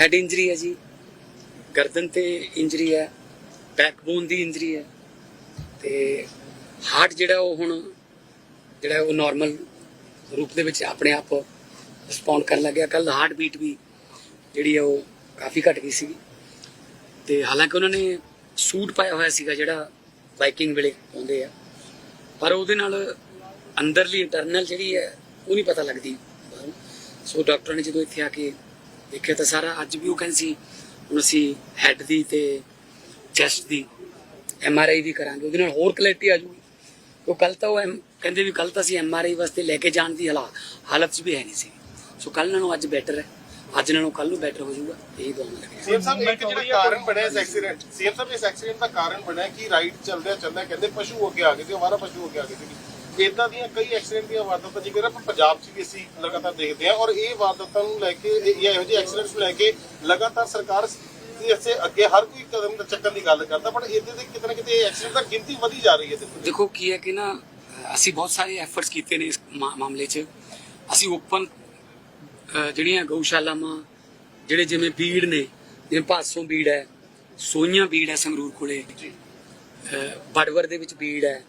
Head injury ਹੈ ਜੀ। ਗਰਦਨ ਤੇ ਇੰਜਰੀ ਹੈ। ਬੈਕਬੋਨ ਦੀ ਇੰਜਰੀ ਹੈ। ਤੇ ਹਾਰਟ ਜਿਹੜਾ ਉਹ ਹੁਣ, ਜਿਹੜਾ ਉਹ ਨਾਰਮਲ ਰੂਪ ਦੇ ਵਿੱਚ ਆਪਣੇ ਆਪ ਰਿਸਪੌਂਡ ਕਰਨ ਲੱਗਿਆ। ਕੱਲ ਹਾਰਟ ਬੀਟ ਵੀ ਜਿਹੜੀ ਹੈ ਉਹ ਕਾਫੀ ਘਟ ਗਈ ਸੀ ਤੇ ਹਾਲਾਂਕਿ ਉਹਨਾਂ ਨੇ ਸੂਟ ਪਾਇਆ ਹੋਇਆ ਸੀਗਾ ਜਿਹੜਾ ਬਾਈਕਿੰਗ ਵੇਲੇ ਪਾਉਂਦੇ ਆ। ਪਰ ਉਹਦੇ ਨਾਲ ਅੰਦਰਲੀ ਇੰਟਰਨਲ ਜਿਹੜੀ ਹੈ, ਉਹ ਨਹੀਂ ਪਤਾ ਲੱਗਦੀ। ਸੋ ਡਾਕਟਰ ਨੇ ਜਦੋਂ ਇੱਥੇ ਆ ਕੇ ਦੇਖਿਆ ਤਾਂ ਸਾਰਾ ਅੱਜ ਵੀ ਉਹ ਕਹਿੰਦੇ ਸੀ ਹੁਣ ਅਸੀਂ ਹੈੱਡ ਦੀ ਤੇ ਚੈਸਟ ਦੀ ਐਮ ਆਰ ਆਈ ਵੀ ਕਰਾਂਗੇ ਉਹਦੇ ਨਾਲ ਹੋਰ ਕਲੈਰਿਟੀ ਆ ਜੂਗੀ ਉਹ ਕੱਲ ਤਾਂ ਉਹ ਕਹਿੰਦੇ ਵੀ ਕੱਲ ਤਾਂ ਅਸੀਂ ਐਮ ਆਰ ਆਈ ਵਾਸਤੇ ਲੈ ਕੇ ਜਾਣ ਦੀ ਹਾਲਾ- ਹਾਲਤ 'ਚ ਵੀ ਹੈ ਨਹੀਂ ਸੀ। ਸੋ ਕੱਲ ਨਾਲੋਂ ਅੱਜ ਬੈਟਰ ਹੈ। ਅੱਜ ਨਾਲੋਂ ਕੱਲ ਨੂੰ ਬੈਟਰ ਹੋ ਜਾਊਗਾ ਇਹੀ ਦੁਆ ਲੱਗੇ। ਸੀਐਮ ਸਾਹਿਬ ਇੱਕ ਜਿਹੜਾ ਕਾਰਨ ਬਣਿਆ ਇਸ ਐਕਸੀਡੈਂਟ ਸੀਐਮ ਸਾਹਿਬ ਇਸ ਐਕਸੀਡੈਂਟ ਦਾ ਕਾਰਨ ਬਣਿਆ ਕਿ ਰਾਈਡ ਚੱਲਦਿਆਂ ਚੱਲਦਿਆਂ ਕਹਿੰਦੇ ਪਸ਼ੂ ਅੱਗੇ ਆ ਗਏ ਸੀ ਹਮਾਰਾ ਪਸ਼ੂ ਅੱਗੇ ਆ ਗਏ ਸੀ। ਇਦਾਂ ਦੀਆਂ ਕਈ ਐਕਸੀਡੈਂਟ ਦੀਆਂ ਵਾਰਦਾਤਾਂ ਜਿਵੇਂ ਆਪਾਂ ਪੰਜਾਬ 'ਚ ਵੀ ਅਸੀਂ ਲਗਾਤਾਰ ਦੇਖਦੇ ਹਾਂ ਔਰ ਇਹ ਵਾਰਦਾਤਾਂ ਨੂੰ ਲੈ ਕੇ ਜਾਂ ਇਹੋ ਜਿਹੇ ਐਕਸੀਡੈਂਟਸ ਨੂੰ ਲੈ ਕੇ ਲਗਾਤਾਰ ਸਰਕਾਰ ਦੇ ਇਸੇ ਅੱਗੇ ਹਰ ਕੋਈ ਕਦਮ ਚੱਕਣ ਦੀ ਗੱਲ ਕਰਦਾ ਪਰ ਇਹਦੇ ਤੇ ਕਿਤੇ ਨਾ ਕਿਤੇ ਐਕਸੀਡੈਂਟ ਦਾ ਗਿਣਤੀ ਵਧੀ ਜਾ ਰਹੀ ਹੈ ਦੇਖੋ। ਕੀ ਹੈ ਕਿ ਨਾ ਅਸੀਂ ਬਹੁਤ ਸਾਰੇ ਐਫਰਟਸ ਕੀਤੇ ਨੇ ਇਸ ਮਾਮਲੇ 'ਚ। ਅਸੀਂ ਓਪਨ ਜਿਹੜੀਆਂ ਗਊਸ਼ਾਲਾਵਾਂ ਜਿਹੜੇ ਜਿਵੇਂ ਬੀੜ ਨੇ ਜਿਵੇਂ ਭਾਸੋਂ ਬੀੜ ਹੈ ਸੋਈਆਂ ਬੀੜ ਹੈ ਸੰਗਰੂਰ ਕੋਲੇ। ਬੜਵਰ ਦੇ ਵਿੱਚ ਬੀੜ ਹੈ।